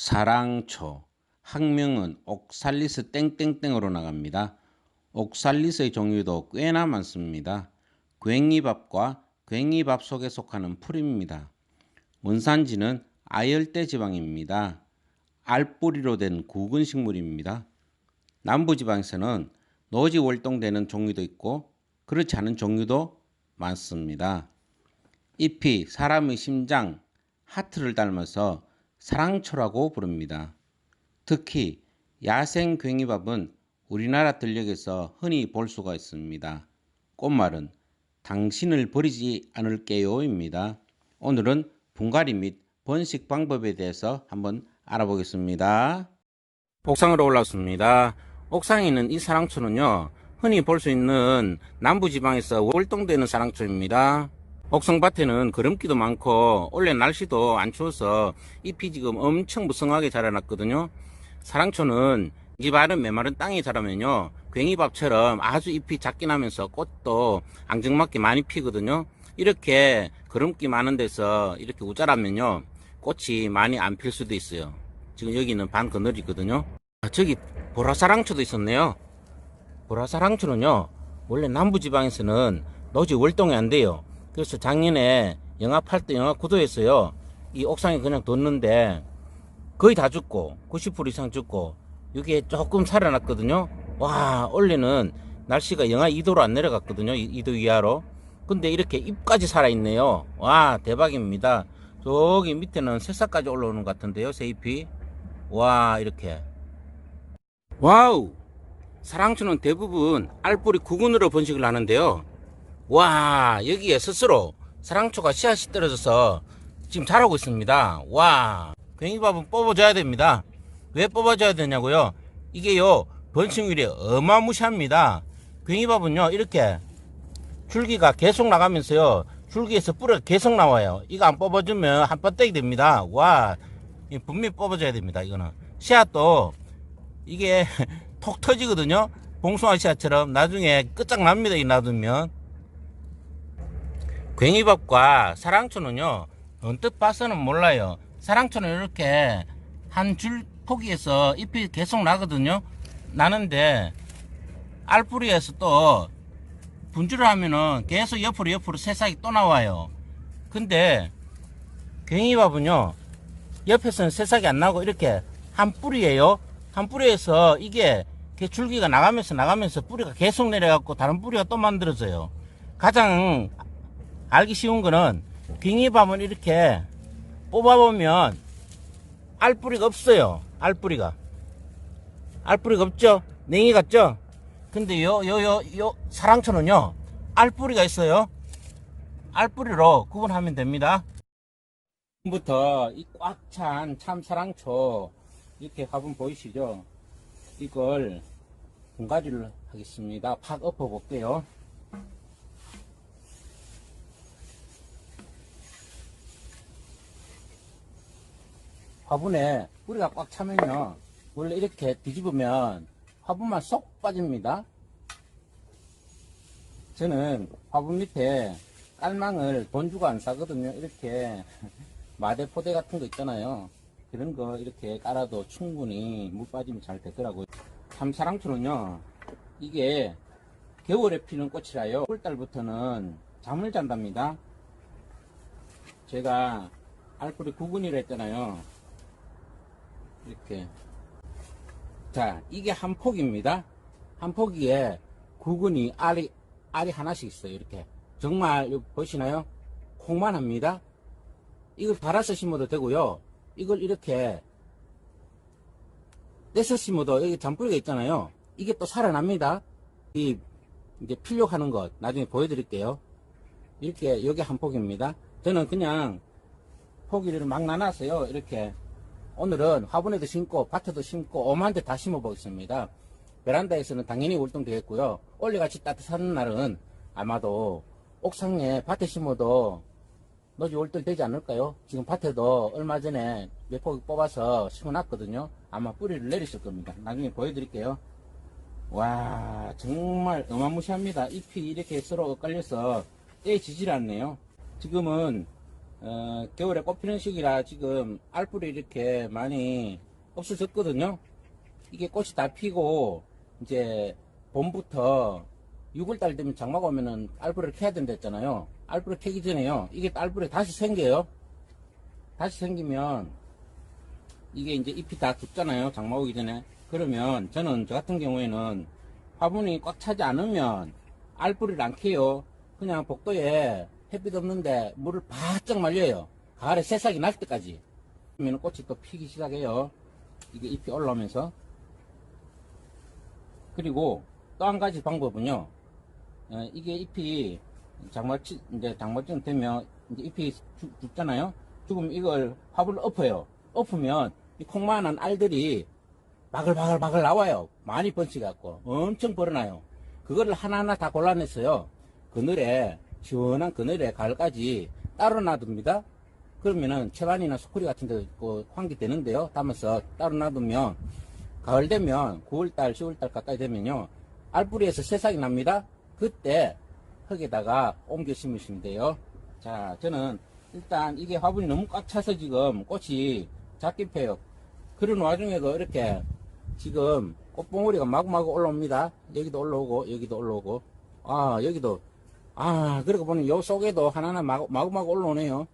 사랑초 학명은 옥살리스 땡땡땡으로 나갑니다. 옥살리스의 종류도 꽤나 많습니다. 괭이밥과 괭이밥 속에 속하는 풀입니다. 원산지는 아열대 지방입니다. 알뿌리로 된 굵은 식물입니다. 남부지방에서는 노지 월동되는 종류도 있고 그렇지 않은 종류도 많습니다. 잎이 사람의 심장, 하트를 닮아서 사랑초라고 부릅니다. 특히 야생 괭이밥은 우리나라 들녘에서 흔히 볼 수가 있습니다. 꽃말은 당신을 버리지 않을게요입니다. 오늘은 분갈이 및 번식 방법에 대해서 한번 알아보겠습니다. 옥상으로 올랐습니다. 옥상에 있는 이 사랑초는요, 흔히 볼 수 있는 남부지방에서 월동되는 사랑초입니다. 옥상밭에는 거름기도 많고, 원래 날씨도 안 추워서 잎이 지금 엄청 무성하게 자라났거든요. 사랑초는 이 마른 메마른 땅에 자라면요, 괭이밥처럼 아주 잎이 작긴 하면서 꽃도 앙증맞게 많이 피거든요. 이렇게 거름기 많은 데서 이렇게 우자라면요, 꽃이 많이 안 필 수도 있어요. 지금 여기는 반 그늘이거든요. 아, 저기 보라사랑초도 있었네요. 보라사랑초는요, 원래 남부지방에서는 노지 월동이 안 돼요. 그래서 작년에 영하 8도 영하 9도였어요. 이 옥상에 그냥 뒀는데 거의 다 죽고 90% 이상 죽고 이게 조금 살아났거든요. 와, 원래는 날씨가 영하 2도로 안 내려갔거든요. 2도 이하로. 근데 이렇게 잎까지 살아있네요. 와, 대박입니다. 저기 밑에는 새싹까지 올라오는 것 같은데요. 새잎이. 와, 이렇게. 와우! 사랑초는 대부분 알뿌리 구근으로 번식을 하는데요. 와, 여기에 스스로 사랑초가 씨앗이 떨어져서 지금 자라고 있습니다. 와, 괭이밥은 뽑아줘야 됩니다. 왜 뽑아줘야 되냐고요? 이게요, 번식률이 어마무시합니다. 괭이밥은요, 이렇게 줄기가 계속 나가면서요, 줄기에서 뿌리가 계속 나와요. 이거 안 뽑아주면 한 번떼기 됩니다. 와, 이 분명히 뽑아줘야 됩니다. 이거는. 씨앗도 이게 톡 터지거든요. 봉숭아 씨앗처럼 나중에 끝장납니다. 이 놔두면. 괭이밥과 사랑초는요, 언뜻 봐서는 몰라요. 사랑초는 이렇게 한 줄 포기에서 잎이 계속 나거든요. 나는데, 알뿌리에서 또 분주를 하면은 계속 옆으로 옆으로 새싹이 또 나와요. 근데, 괭이밥은요, 옆에서는 새싹이 안 나고 이렇게 한 뿌리예요. 한 뿌리에서 이게 줄기가 나가면서 나가면서 뿌리가 계속 내려갖고 다른 뿌리가 또 만들어져요. 가장 알기 쉬운 거는 빙의밥은 이렇게 뽑아보면 알뿌리가 없어요. 알뿌리가. 알뿌리가 없죠? 냉이 같죠? 근데 요, 요, 요, 요 사랑초는요, 알뿌리가 있어요. 알뿌리로 구분하면 됩니다. 지금부터 이 꽉 찬 참사랑초, 이렇게 화분 보이시죠? 이걸 분갈이를 하겠습니다. 팍 엎어 볼게요. 화분에 뿌리가 꽉 차면요. 원래 이렇게 뒤집으면 화분만 쏙 빠집니다. 저는 화분 밑에 깔망을 돈 주고 안 사거든요. 이렇게 마대포대 같은 거 있잖아요. 그런 거 이렇게 깔아도 충분히 물 빠짐이 잘 되더라고요. 참사랑초는요. 이게 겨울에 피는 꽃이라요. 9월달부터는 잠을 잔답니다. 제가 알코올이 9근이라 했잖아요 이렇게. 자 이게 한 폭입니다. 한 포기에 구근이 알이 알이 하나씩 있어요 이렇게. 정말 보시나요? 콩만 합니다. 이걸 갈아서 심어도 되고요. 이걸 이렇게 떼서 심어도 여기 잔뿌리가 있잖아요. 이게 또 살아납니다. 이 이제 필요하는 것 나중에 보여드릴게요. 이렇게 여기 한 폭입니다. 저는 그냥 포기를 막 나눴어요 이렇게 오늘은 화분에도 심고 밭에도 심고 오만데 다 심어 보겠습니다. 베란다에서는 당연히 월동되겠고요. 올해같이 따뜻한 날은 아마도 옥상에 밭에 심어도 노지 월동 되지 않을까요? 지금 밭에도 얼마 전에 몇 포기 뽑아서 심어놨거든요. 아마 뿌리를 내리실 겁니다. 나중에 보여드릴게요. 와 정말 어마무시합니다. 잎이 이렇게 서로 엇갈려서 떼지질 않네요. 지금은 어, 겨울에 꽃 피는 시기라 지금 알뿔이 이렇게 많이 없어졌거든요. 이게 꽃이 다 피고 이제 봄부터 6월달 되면 장마가 오면은 알뿔을 캐야 된다 했잖아요. 알뿔을 캐기 전에요. 이게 알뿔이 다시 생겨요. 다시 생기면 이게 이제 잎이 다 죽잖아요. 장마 오기 전에. 그러면 저는 저 같은 경우에는 화분이 꽉 차지 않으면 알뿌리를 안 캐요. 그냥 복도에 햇빛 없는데 물을 바짝 말려요. 가을에 새싹이 날 때까지. 그러면 꽃이 또 피기 시작해요. 이게 잎이 올라오면서. 그리고 또 한 가지 방법은요. 어, 이게 잎이 장마치, 이제 장마쯤 되면 이제 잎이 죽, 죽잖아요. 죽으면 이걸 화분을 엎어요. 엎으면 이 콩만한 알들이 바글바글 바글 나와요. 많이 번치갖고 엄청 벌어나요. 그거를 하나하나 다 골라냈어요. 그늘에 시원한 그늘에 가을까지 따로 놔둡니다. 그러면은 채반이나 수쿠리 같은 데그 환기 되는데요. 담아서 따로 놔두면 가을 되면 9월달, 10월달 가까이 되면요. 알뿌리에서 새싹이 납니다. 그때 흙에다가 옮겨 심으시면 돼요. 자, 저는 일단 이게 화분이 너무 꽉 차서 지금 꽃이 작게 펴요. 그런 와중에도 이렇게 지금 꽃봉오리가 마구마구 올라옵니다. 여기도 올라오고, 여기도 올라오고. 아, 여기도. 아, 그러고 보니 요 속에도 하나하나 마구, 마구마구 올라오네요.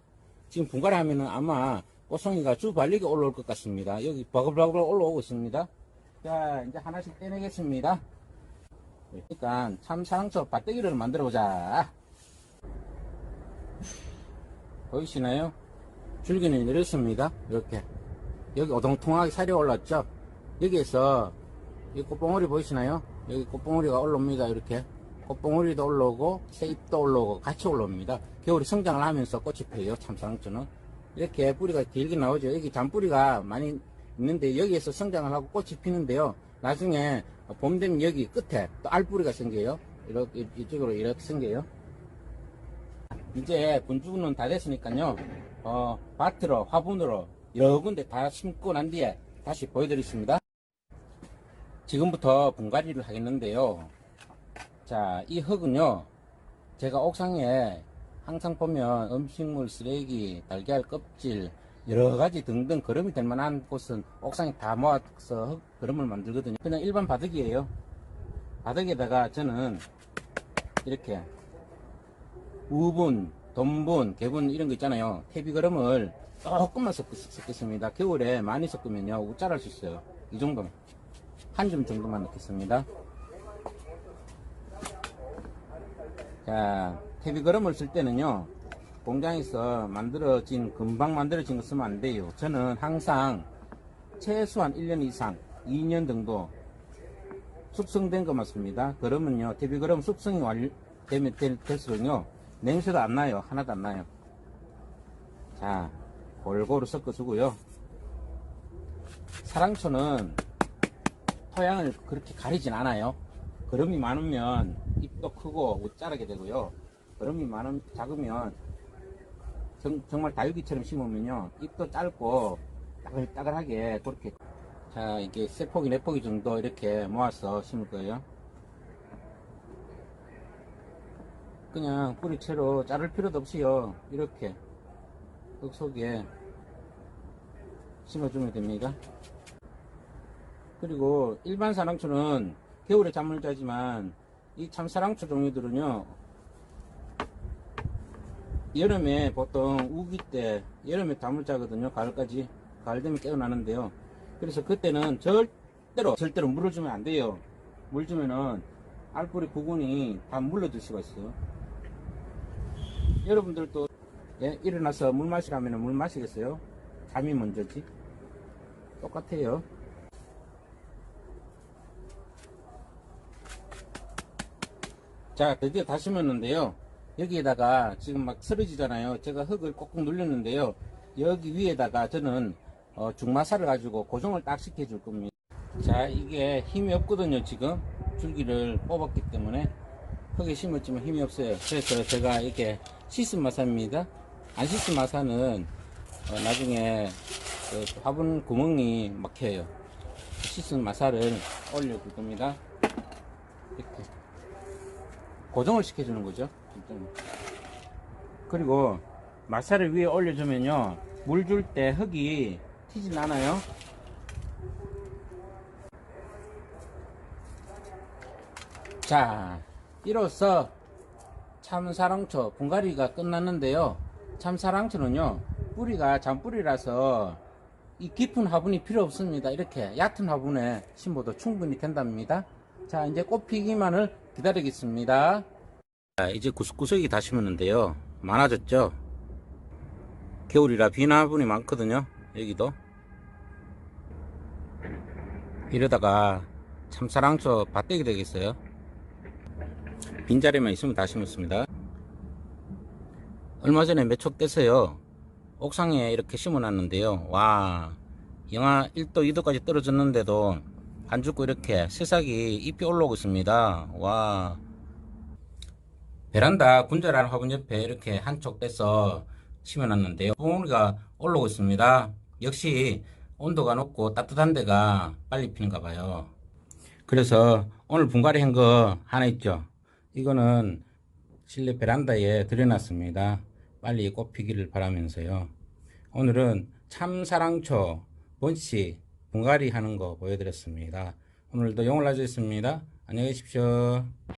지금 분갈이 하면은 아마 꽃송이가 주 발리게 올라올 것 같습니다. 여기 바글바글 올라오고 있습니다. 자, 이제 하나씩 떼내겠습니다. 그러니까 참사랑초 밭대기를 만들어 보자. 보이시나요? 줄기는 이렇습니다. 이렇게. 여기 오동통하게 살이 올랐죠? 여기에서 이 꽃봉오리 보이시나요? 여기 꽃봉오리가 올라옵니다. 이렇게. 꽃봉오리도 올라오고 새잎도 올라오고 같이 올라옵니다. 겨울에 성장을 하면서 꽃이 펴요. 참사랑초는. 이렇게 뿌리가 길게 나오죠. 여기 잔뿌리가 많이 있는데 여기에서 성장을 하고 꽃이 피는데요. 나중에 봄 되면 여기 끝에 또 알뿌리가 생겨요. 이렇게 이쪽으로 이렇게 생겨요. 이제 분주는 다 됐으니까요. 어, 밭으로 화분으로 여러 군데 다 심고 난 뒤에 다시 보여드리겠습니다. 지금부터 분갈이를 하겠는데요. 자, 이 흙은요. 제가 옥상에 항상 보면 음식물 쓰레기, 달걀 껍질, 여러 가지 등등 거름이 될 만한 곳은 옥상에 다 모아서 흙 거름을 만들거든요. 그냥 일반 바닥이에요. 바닥에다가 저는 이렇게 우분, 돈분, 개분 이런 거 있잖아요. 태비 거름을 조금만 섞, 섞겠습니다. 겨울에 많이 섞으면요 우짤할 수 있어요. 이 정도만 한줌 정도만 넣겠습니다. 자, 태비 거름을 쓸 때는요 공장에서 만들어진 금방 만들어진 거 쓰면 안 돼요. 저는 항상 최소한 1년 이상, 2년 정도 숙성된 것만 씁니다. 그러면요, 대비 그럼 숙성이 완료되면 될, 될수록요, 냄새도 안 나요. 하나도 안 나요. 자, 골고루 섞어주고요. 사랑초는 토양을 그렇게 가리진 않아요. 거름이 많으면 잎도 크고 웃자르게 되고요. 거름이 많은, 작으면 정, 정말 다육이처럼 심으면요. 잎도 짧고 따글따글하게 그렇게 자, 이게 세 포기, 네 포기 정도 이렇게 모아서 심을 거예요. 그냥 뿌리채로 자를 필요도 없이요. 이렇게 흙 속에 심어주면 됩니다. 그리고 일반 사랑초는 겨울에 잠을 자지만 이 참사랑초 종류들은요. 여름에 보통 우기 때 여름에 잠을 자거든요. 가을까지. 가을 되면 깨어나는데요. 그래서 그때는 절대로 절대로 물을 주면 안 돼요. 물 주면은 알뿌리 부분이 다 물러들 수가 있어요. 여러분들도 예, 일어나서 물 마시라면 물 마시겠어요? 잠이 먼저지. 똑같아요. 자, 드디어 다 심었는데요. 여기에다가 지금 막 쓰러지잖아요. 제가 흙을 꾹꾹 눌렸는데요. 여기 위에다가 저는 어, 중마사를 가지고 고정을 딱 시켜 줄 겁니다. 자, 이게 힘이 없거든요, 지금. 줄기를 뽑았기 때문에. 흙에 심었지만 힘이 없어요. 그래서 제가 이렇게 씻은 마사입니다. 안 씻은 마사는 어, 나중에 그 화분 구멍이 막혀요. 씻은 마사를 올려 줄 겁니다. 이렇게. 고정을 시켜주는 거죠. 그리고 마사를 위에 올려주면요. 물 줄 때 흙이 튀진 않아요. 자 이로써 참사랑초 분갈이가 끝났는데요. 참사랑초는요 뿌리가 잔뿌리라서 이 깊은 화분이 필요 없습니다. 이렇게 얕은 화분에 심어도 충분히 된답니다 자 이제 꽃 피기만을 기다리겠습니다. 자, 이제 구석구석이 다 심었는데요. 많아졌죠? 겨울이라 빈 화분이 많거든요 여기도. 이러다가 참사랑초 밭대기 되겠어요? 빈자리만 있으면 다 심었습니다. 얼마 전에 매촉 떼서요 옥상에 이렇게 심어 놨는데요. 와 영하 1도 2도까지 떨어졌는데도 안 죽고 이렇게 새싹이 잎이 올라오고 있습니다. 와. 베란다 군자라는 화분 옆에 이렇게 한쪽 떼서 심어놨는데요. 봉우리가 올라오고 있습니다. 역시 온도가 높고 따뜻한 데가 빨리 피는가 봐요. 그래서 오늘 분갈이 한 거 하나 있죠. 이거는 실내 베란다에 들여놨습니다. 빨리 꽃 피기를 바라면서요. 오늘은 참사랑초 본씨 분갈이 하는 거 보여드렸습니다. 오늘도 용을 놔주셨습니다. 안녕히 계십시오